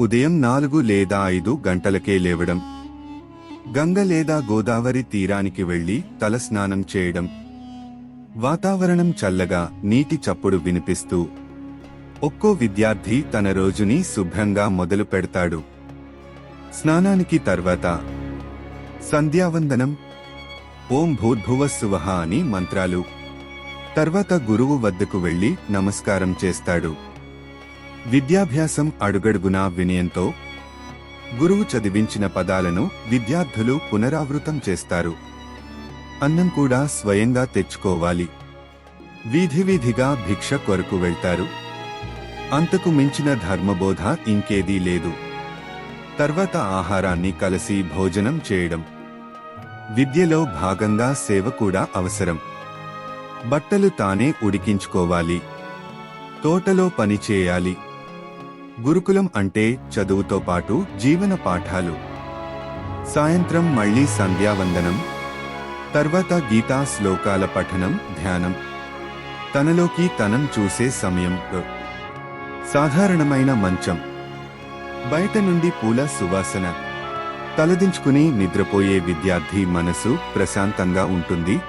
ఉదయం నాలుగు లేదా ఐదు గంటలకే లేవడం. గంగ లేదా గోదావరి తీరానికి వెళ్ళి తలస్నానం చేయడం. వాతావరణం చల్లగా నీటి చప్పుడు వినిపిస్తూ. ఒక్కో విద్యార్థి తన రోజుని శుభ్రంగా మొదలు పెడతాడు. స్నానానికి తర్వాత సంధ్యావందనం ఓం భూర్భువస్సువహ అని మంత్రాలు. తర్వాత గురువు వద్దకు వెళ్ళి నమస్కారం చేస్తాడు. విద్యాభ్యాసం అడుగడుగునా వినయంతో గురువు చదివించిన పదాలను విద్యార్థులు పునరావృతం చేస్తారు. అన్నం కూడా స్వయంగా తెచ్చుకోవాలి. వీధి వీధిగా భిక్ష కొరకు వెళ్తారు. అంతకు మించిన ధర్మబోధ ఇంకేదీ లేదు. తర్వాత ఆహారాన్ని కలిసి భోజనం చేయడం. విద్యలో భాగంగా సేవ కూడా అవసరం. బట్టలు తానే ఉడికించుకోవాలి. తోటలో పని చేయాలి. గురుకులం అంటే చదువుతో పాటు జీవన పాఠాలు. సాయంత్రం మళ్ళీ సంధ్యావందనం తర్వాత గీతా శ్లోకాల పఠనం ధ్యానం. తనలోకి తనం చూసే సమయం. సాధారణమైన మంచం. బయట నుండి పూల సువాసన. తలదించుకుని నిద్రపోయే విద్యార్థి మనసు ప్రశాంతంగా ఉంటుంది.